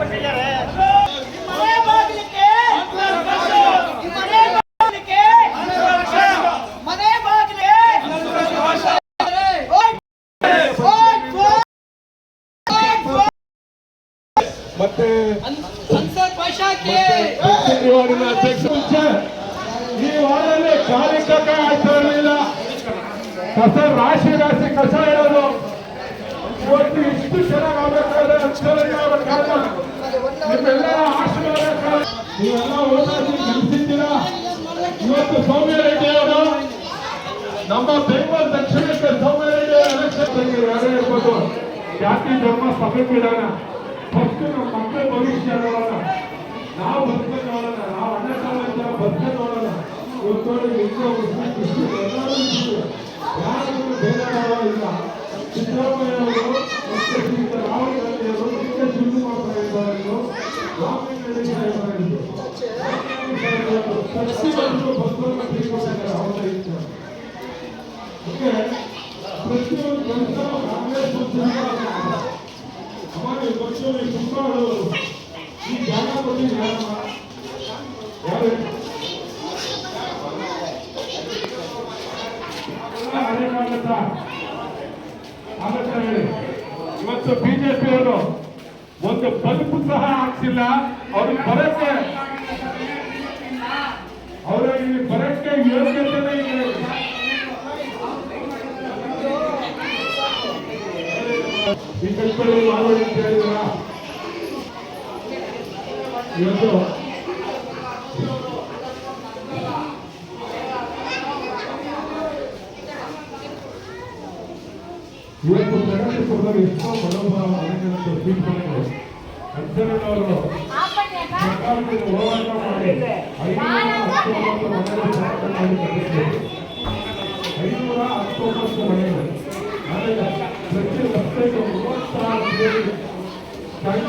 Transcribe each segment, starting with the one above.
ಮನೆ ಬಾಗಿಲಿಗೆ ಮನೆ ಬಾಗಿಲಿಗೆ ಮನೆ ಬಾಗಿಲಿಗೆ ಓಟ್! ಓಟ್! ಓಟ್! ಓಟ್! ಮತ್ತೆ ಸಂಸದ್ ಭಾಷಾಕ್ಕೆ ಈ ವಾರ್ಡಿನ ಅಧ್ಯಕ್ಷ ಮುಂಚೆ ಈ ವಾರ್ಡಲ್ಲಿ ಖಾಲಿ ಕಸ ಆಯ್ತಾ ಇರಲಿಲ್ಲ ಕಸ, ರಾಶಿ ರಾಶಿ ಕಸ ಇರೋದು. ಇವತ್ತು ಇಷ್ಟು ಚೆನ್ನಾಗಿ ಆಗ್ಬೇಕಾದ್ರೆ ಅಚ್ಚರಿ ಆಗ್ಬೇಕಾದ್ರೆ ನಿಮ್ಮೆಲ್ಲರ ಆಶೀರ್ವಾದ ಕಾರಣ. ನೀವೆಲ್ಲ ಓದಾಡಿ ಗೆಲ್ಸಿದ್ದೀರಾ ಇವತ್ತು ಸೌಮ್ಯ ರೆಡ್ಡಿ ಅವರು ನಮ್ಮ ಬೆಂಗಳೂರು ದಕ್ಷಿಣಕ್ಕೆ ಸೌಮ್ಯ ರೆಡ್ಡಿ ಎಲೆಕ್ಷನ್ ಇರ್ಬೋದು. ಜಾತಿ, ಧರ್ಮ ಸಭೆ ಬಿಡೋಣ ಫಸ್ಟ್ ನಮ್ಮ ಮಕ್ಕಳ ಭವಿಷ್ಯ ನೋಡೋಣ ನಾವು ಬದುಕ ನೋಡೋಣ. ನಾವು ಅಣ್ಣ ತಮ್ಮ ಬದುಕ ನೋಡೋಣ. ಇವತ್ತು ಹಿಂದೂ ಎಲ್ಲರೂ ಯಾರಿಗೂ ಭೇದ ಭಾವ ಇಲ್ಲ ಸಿದ್ದರಾಮಯ್ಯ ಅವರು ರಾಹುಲ್ ಗಾಂಧಿ ಅವರು ನಿತ್ಯ ಶಿವಕುಮಾರ್ ಸಾಹೇಬರು ರಾಮಲಿಂಗರೆಡ್ಡಿ ಸಾಹೇಬರಾಗಿದ್ದರು ಪ್ರತಿಯೊಂದು ಬಂಧುವನ್ನು ತೀರ್ಕೊಂಡಿದ್ದಾರೆ ಅವರ ಇದ್ದಾರೆ ಪ್ರತಿಯೊಂದು ತುಂಬಾ ಈ ಯಾರು ಇವತ್ತು ಬಿಜೆಪಿಯವರು ಒಂದು ಬಲ್ಬ್ ಸಹ ಹಾಕ್ಸಿಲ್ಲ. ಅವರು ಬರಕ್ಕೆ ಅವರ ಇಲ್ಲಿ ಬರಕ್ಕೆ ಯೋಗ್ಯತೆ ಈ ಕಲ್ಪನೆ ಮಾಡೋದು ಅಂತ ಹೇಳಿದ್ರ ಇವತ್ತು ಇವತ್ತು ಪ್ರಗತಿಪುರದಲ್ಲಿ ಎಷ್ಟೋ ಮನೋಭಾವ ಮನೆಗಳನ್ನು ತೀರ್ಕೊಂಡು ಅಜ್ಜನವರು ಸರ್ಕಾರದಿಂದ ಹೋರಾಟ ಮಾಡಿ ಐನೂರ ಹತ್ತೊಂಬತ್ತು ಮನೆಗಳು ಶಾಸನ ಮಾಡಿ ಕಟ್ಟಿಸಿದರು ಐನೂರ ಹತ್ತೊಂಬತ್ತು ಮನೆಗಳು ಆದರೆ ಪ್ರತಿ ರಸ್ತೆಗೆ ಮೂವತ್ತಾರು ಸ್ಯಾಂಕ್ಷನ್ ಮಾಡಿ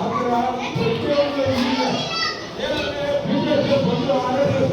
ಆದ್ರೆ ಪ್ರತಿಯೊಂದು ಈಗ ಬಿಜೆಪಿ ಬಂದು ಆರ್ ಎಸ್ ಎಸ್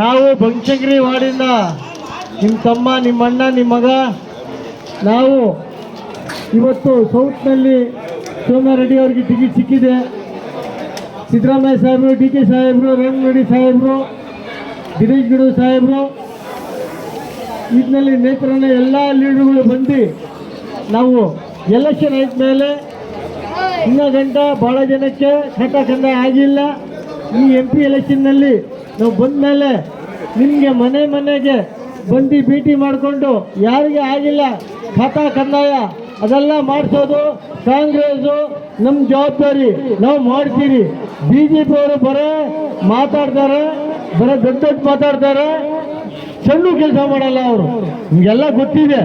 ನಾವು ಬಂಚಂಗ್ರಿ ವಾರ್ಡಿಂದ ನಿಮ್ಮ ತಮ್ಮ ನಿಮ್ಮ ಅಣ್ಣ ನಿಮ್ಮ ಮಗ, ನಾವು ಇವತ್ತು ಸೌತ್ನಲ್ಲಿ ಸೋಮಾರೆಡ್ಡಿ ಅವ್ರಿಗೆ ಟಿಕೆಟ್ ಸಿಕ್ಕಿದೆ. ಸಿದ್ದರಾಮಯ್ಯ ಸಾಹೇಬರು, ಡಿ ಕೆ ಸಾಹೇಬರು ರೇವಣರೆಡ್ಡಿ ಸಾಹೇಬರು, ದಿನೇಶ್ ಗೌಡ ಸಾಹೇಬರು ಇದರಲ್ಲಿ ನೇತ್ರನ ಎಲ್ಲ ಲೀಡರ್ಗಳು ಬಂದು ನಾವು ಎಲೆಕ್ಷನ್ ಆದ ಮೇಲೆ ಇನ್ನೂ ಗಂಟ ಭಾಳ ಜನಕ್ಕೆ ಕಟ್ಟ ಚಂದ ಆಗಿಲ್ಲ. ಈ ಎಂ ಪಿ ಎಲೆಕ್ಷನ್ನಲ್ಲಿ ನಾವು ಬಂದ ಮೇಲೆ ನಿಮಗೆ ಮನೆ ಮನೆಗೆ ಬಂದು ಭೇಟಿ ಮಾಡಿಕೊಂಡು ಯಾರಿಗೆ ಆಗಿಲ್ಲ, ಖಾತಾ ಕಂದಾಯ ಅದೆಲ್ಲ ಮಾಡಿಸೋದು ಕಾಂಗ್ರೆಸ್ಸು ನಮ್ಮ ಜವಾಬ್ದಾರಿ, ನಾವು ಮಾಡ್ತೀರಿ. ಬಿ ಜೆ ಪಿಯವರು ಬರೋ ಮಾತಾಡ್ತಾರೆ, ಬರೋ ದೊಡ್ಡ ದೊಡ್ಡ ಮಾತಾಡ್ತಾರೆ. ಸಣ್ಣ ಕೆಲಸ ಮಾಡಲ್ಲ ಅವರು. ನಿಮಗೆಲ್ಲ ಗೊತ್ತಿದೆ.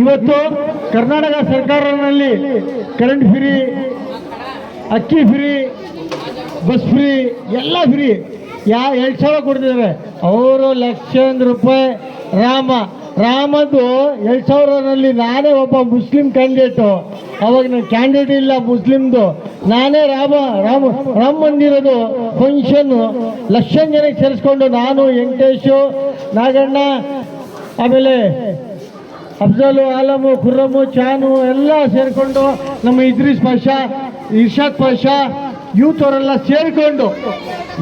ಇವತ್ತು ಕರ್ನಾಟಕ ಸರ್ಕಾರನಲ್ಲಿ ಕರೆಂಟ್ ಫ್ರೀ ಅಕ್ಕಿ ಫ್ರೀ ಬಸ್ ಫ್ರೀ ಎಲ್ಲ ಫ್ರೀ ಯಾ ಎರಡು ಸಾವಿರ ಕೊಡ್ತಿದ್ದಾರೆ ಅವರು ಲಕ್ಷಾಂತರ ರೂಪಾಯಿ. ರಾಮ ರಾಮದ್ದು ಎರಡು ಸಾವಿರನಲ್ಲಿ ನಾನೇ ಒಬ್ಬ ಮುಸ್ಲಿಂ ಕ್ಯಾಂಡಿಡೇಟು ಅವಾಗ ನಾನು ಕ್ಯಾಂಡಿಡೇಟ್ ಇಲ್ಲ ಮುಸ್ಲಿಮ್ದು. ನಾನೇ ರಾಮ ರಾಮ ರಾಮ ಮಂದಿರದು ಫಂಕ್ಷನ್ನು ಲಕ್ಷಾಂತರ ಜನಕ್ಕೆ ಸೇರಿಸ್ಕೊಂಡು ನಾನು ವೆಂಕಟೇಶು, ನಾಗಣ್ಣ, ಆಮೇಲೆ ಅಫ್ಜಲು, ಆಲಮು ಖುರಮು ಚಾನು ಎಲ್ಲ ಸೇರಿಕೊಂಡು ನಮ್ಮ ಇದ್ರೀಸ್ ಪಾಷಾ, ಇರ್ಷಾದ್ ಪಾಷಾ ಯೂತ್ ಅವರೆಲ್ಲ ಸೇರಿಕೊಂಡು,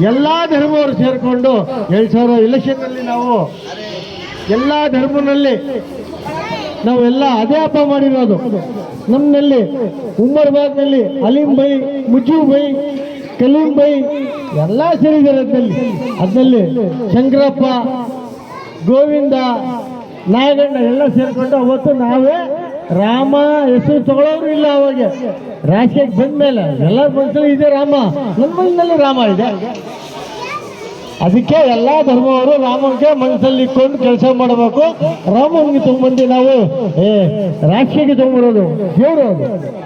ಎಲ್ಲ ಧರ್ಮವರು ಸೇರಿಕೊಂಡು, ಎರಡು ಸಾವಿರ ಎಲೆಕ್ಷನ್ನಲ್ಲಿ ನಾವು ಎಲ್ಲ ಧರ್ಮನಲ್ಲಿ ನಾವೆಲ್ಲ ಅದೇ ಹಬ್ಬ ಮಾಡಿರೋದು. ನಮ್ಮಲ್ಲಿ ಉಮ್ಮರ್ ಬಾಗ್ನಲ್ಲಿ ಅಲೀಂ ಬೈ ಮುಜೀಬ್ ಬೈ, ಕಲೀಂ ಬೈ, ಎಲ್ಲ ಸೇರಿದ್ದಾರೆ ಅದರಲ್ಲಿ. ಅದರಲ್ಲಿ ಶಂಕರಪ್ಪ, ಗೋವಿಂದ, ನಾಗಣ್ಣ ಎಲ್ಲ ಸೇರಿಕೊಂಡು ಅವತ್ತು ನಾವೇ ರಾಮ, ಹೆಸರು ತಗೊಳ್ಳೋರು ಇಲ್ಲ ಅವಾಗ. ರಾಜಕೀಯಕ್ಕೆ ಬಂದ ಮೇಲೆ ಎಲ್ಲ ಮನಸ್ಸಲ್ಲಿ ಇದೆ ರಾಮ. ನನ್ನ ಮನಸ್ಸಿನಲ್ಲಿ ರಾಮ ಇದೆ. ಅದಕ್ಕೆ ಎಲ್ಲ ಧರ್ಮವರು ರಾಮನಿಗೆ ಮನಸ್ಸಲ್ಲಿ ಇಟ್ಕೊಂಡು ಕೆಲಸ ಮಾಡಬೇಕು. ರಾಮನಿಗೆ ತಗೊಂಡ್ಬಂದು ನಾವು, ಏ ರಾಜಕೀಯಕ್ಕೆ ತಗೊಂಡ್ಬರೋದು ದೇವರು ಅದು.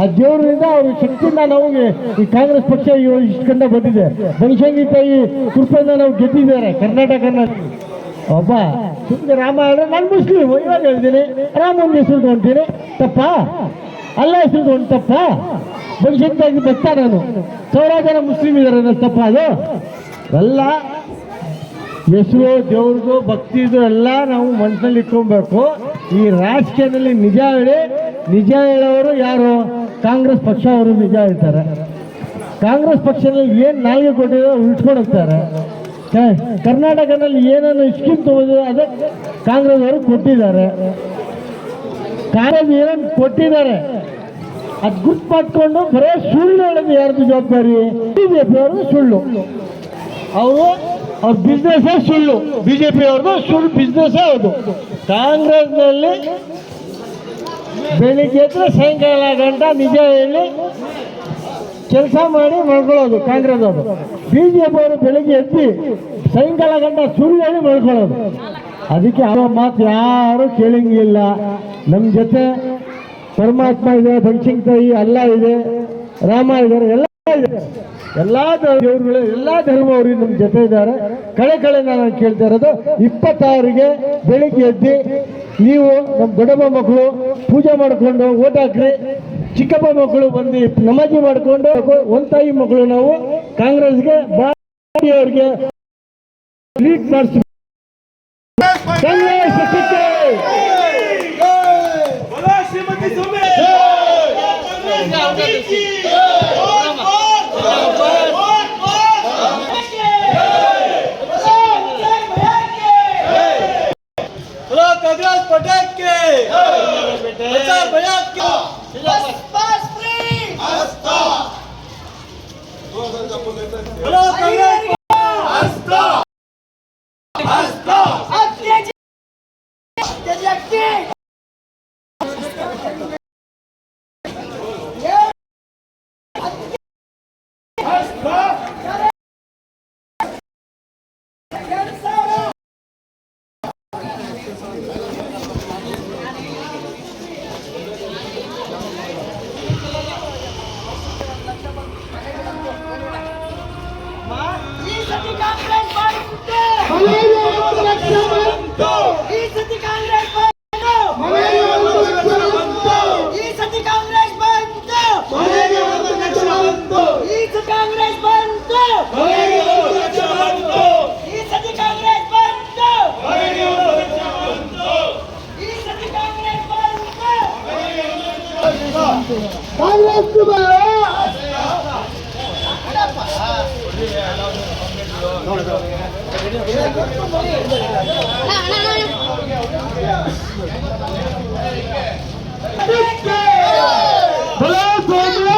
ಆ ದೇವರಿಂದ ಅವ್ರ ಶಕ್ತಿಯಿಂದ ನಾವು ಈ ಕಾಂಗ್ರೆಸ್ ಪಕ್ಷ ಇವ- ಇಷ್ಟು ಕಂಡ ಬಂದಿದೆ. ಬನಶಂಗಿ ತಾಯಿ ಕೃಪೆಯಿಂದ ನಾವು ಗೆದ್ದಿದ್ದಾರೆ, ಕರ್ನಾಟಕನ. ಒಬ್ಬ ಸುಮ್ಮನೆ ರಾಮ ಹೇಳಿದ್ರೆ ನಾನು ಮುಸ್ಲಿಮ್, ಇವಾಗ ಹೇಳ್ತೀನಿ. ರಾಮನ ಹೆಸರು ತಗೊಂತೀನಿ. ತಪ್ಪ? ಅಲ್ಲ ಹೆಸರು ತಗೊಂಡು ತಪ್ಪ? ಬನಶಂಕರಿ ಭಕ್ತ ನಾನು. ಸೌರಾಜನ ಜನ ಮುಸ್ಲಿಮ್ ಇದ್ದಾರೆ ಅನ್ನೋದು ತಪ್ಪ ಅದು? ಎಲ್ಲ ಹೆಸರು ದೇವ್ರದ್ದು ಭಕ್ತಿದು ಎಲ್ಲ ನಾವು ಮನಸ್ಸಲ್ಲಿ ಇಟ್ಕೊಬೇಕು. ಈ ರಾಜಕೀಯದಲ್ಲಿ ನಿಜ ಹೇಳಿ, ನಿಜ ಹೇಳೋರು ಯಾರು? ಕಾಂಗ್ರೆಸ್ ಪಕ್ಷ ಅವರು ನಿಜ ಹೇಳ್ತಾರೆ. ಕಾಂಗ್ರೆಸ್ ಪಕ್ಷದಲ್ಲಿ ಏನು ನಾಲ್ಗೆ ಕೊಟ್ಟಿರೋ ಉಳ್ಸ್ಕೊಂಡು ಹೋಗ್ತಾರೆ. ಕರ್ನಾಟಕದಲ್ಲಿ ಏನನ್ನು ಸ್ಕೀಮ್ ತಗೋದು ಅದು ಕಾಂಗ್ರೆಸ್ ಅವರು ಕೊಟ್ಟಿದ್ದಾರೆ. ಕಾಂಗ್ರೆಸ್ ಏನನ್ನು ಕೊಟ್ಟಿದ್ದಾರೆ, ಅದು ಗುರ್ತು ಪಟ್ಕೊಂಡು ಬರೇ ಸುಳ್ಳು ಹೇಳೋದು ಯಾರ್ದು ಜವಾಬ್ದಾರಿ? ಬಿಜೆಪಿ ಅವ್ರದ್ದು ಸುಳ್ಳು. ಅವರು, ಅವ್ರ ಬಿಸ್ನೆಸ್ಸೇ ಸುಳ್ಳು. ಬಿಜೆಪಿ ಅವ್ರದ್ದು ಸುಳ್ಳು ಬಿಸ್ನೆಸ್ಸೇ ಅದು ಕಾಂಗ್ರೆಸ್ನಲ್ಲಿ ಬೆಳಿಗ್ಗೆ ಎದ್ರೆ ಸಾಯಂಕಾಲ ಗಂಟ ನಿಜ ಹೇಳಿ ಕೆಲಸ ಮಾಡಿ ಮಾಡ್ಕೊಳ್ಳೋದು ಕಾಂಗ್ರೆಸ್ ಅವರು ಬಿಜೆಪಿ ಅವರು ಬೆಳಿಗ್ಗೆ ಎತ್ತಿ ಸಾಯಂಕಾಲ ಗಂಟ ಸುಳ್ಳು ಹೇಳಿ ಮಾಡ್ಕೊಳ್ಳೋದು ಅದಕ್ಕೆ ಅವರ ಮಾತು ಯಾರು ಕೇಳಂಗಿಲ್ಲ. ನಮ್ಮ ಜೊತೆ ಪರಮಾತ್ಮ ಇದೆ ಭಗಸಿಂಗ್ ತಾಯಿ, ಅಲ್ಲ ಇದೆ, ರಾಮ ಇದ್ದಾರೆ, ಎಲ್ಲ ಎಲ್ಲಾ ದೇವರುಗಳು, ಎಲ್ಲಾ ಧರ್ಮವರು ನಮ್ಮ ಜೊತೆ ಇದ್ದಾರೆ. ಕಳೆ ಕಳೆ ನಾನು ಕೇಳ್ತಾ ಇರೋದು ಇಪ್ಪತ್ತಾರಿಗೆ ಬೆಳಿಗ್ಗೆ ಎದ್ದು ನೀವು ನಮ್ಮ ದೊಡ್ಡಮ್ಮ ಮಕ್ಕಳು ಪೂಜೆ ಮಾಡಿಕೊಂಡು ಓಟ್ ಹಾಕ್ರಿ ಚಿಕ್ಕಪ್ಪ ಮಕ್ಕಳು ಬಂದು ನಮಾಜಿ ಮಾಡಿಕೊಂಡು, ಒಂದ್ ತಾಯಿ ಮಕ್ಕಳು ನಾವು ಕಾಂಗ್ರೆಸ್ಗೆ ಬಾಡಿ ಅವ್ರಿಗೆ ಲೀಡ್ ಮಾಡಿಸ್ Бояркіна! Вас прийм! Аста! Аста! Аста! Аста! Hello,